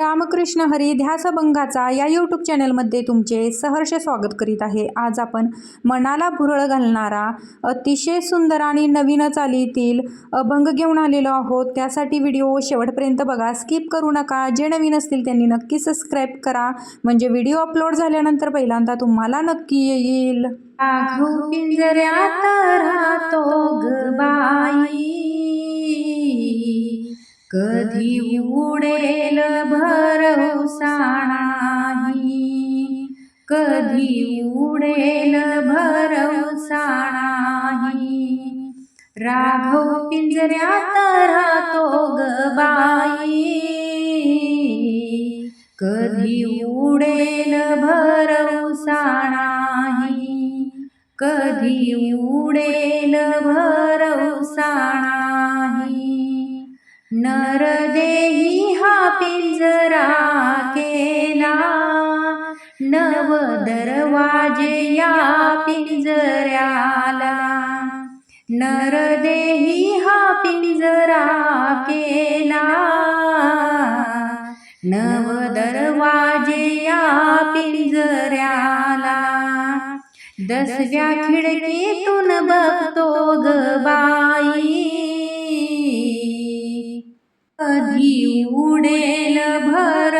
रामकृष्ण हरी ध्यासभंगाचा या यूट्यूब चॅनलमध्ये तुमचे सहर्ष स्वागत करीत आहे. आज आपण मनाला भुरळ घालणारा अतिशय सुंदर आणि नवीन चालीतील अभंग घेऊन आलेलो आहोत. त्यासाठी व्हिडिओ शेवटपर्यंत बघा. स्किप करू नका. जे नवीन असतील त्यांनी नक्की सबस्क्राईब करा. म्हणजे व्हिडिओ अपलोड झाल्यानंतर पहिल्यांदा तुम्हाला नक्की येईल. पिंजऱ्यात राहतो ग बाई. कधी उडेल भरवसा नाही कधी उडेल भरवसा नाही राघव पिंजऱ्यात राहतो ग बाई. कधी उडेल भरवसा नाही कधी उडेल भर नरदेही हा पिंजरा केला. नव दरवाजे या पिंजऱ्याला. नरदेही हा पिंजरा केला. नव दरवाजे या पिंजऱ्याला. दसव्या खिडकीतून बघतो ग बाई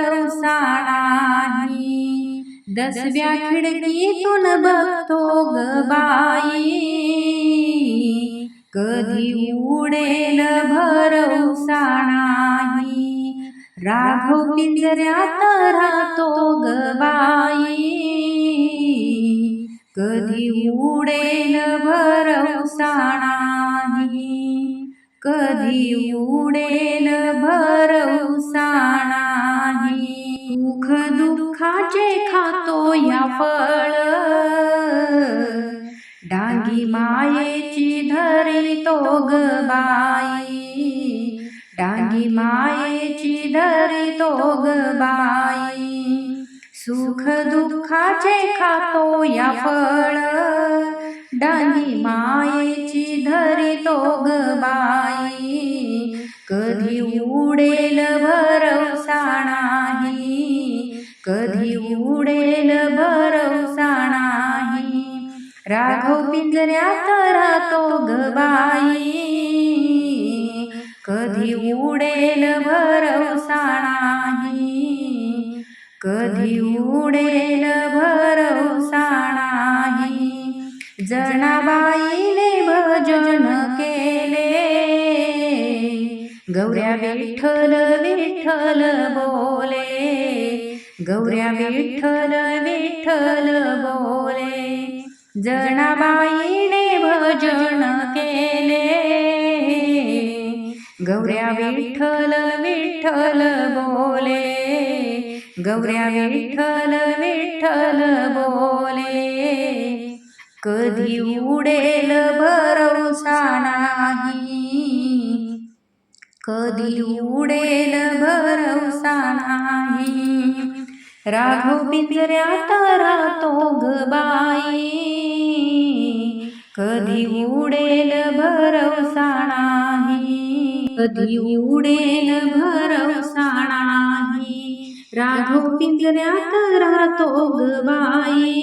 भरवसा नाही दसव्या खिडकीतून बघतो ग बाई. कधी उडेल भरवसा नाही राघव पिंजऱ्यात राहतो ग बाई. कधी उडेल भरवसा नाही कधी उडेल भरवसा खाजे खातो या फळ. डांगी मायेची धरितो ग बाई. डांगी मायेची धरितो ग बाई. सुख दुःखाचे खातो या फळ. डांगी माये उडेल भरवसा नाही राघव पिंजऱ्यात राहतो गबाई. बाई कधी उडेल भरवसा नाही कधी उडेल भरवसा नाही जनाबाईने भजन केले. गौऱ्या विठ्ठल विठ्ठल बोले. गौऱ्या विठ्ठल विठ्ठल बोले. जनाबाईने भजन केले. गौऱ्या विठ्ठल विठ्ठल बोले. गौऱ्या विठ्ठल विठ्ठल बोले. कधी उडेल भरवसा नाही. कधी उडेल भरवसा नाही. राघव पिंजऱ्यात राहतो ग बाई. कधी उडेल भरवसा नाही कधी उडेल भरवसा नाही राघव पिंजऱ्यात राहतो ग बाई.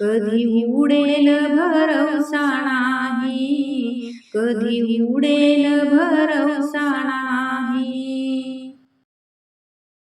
कधी उडेल भरवसा नाही कधी उडेल भरवसा नाही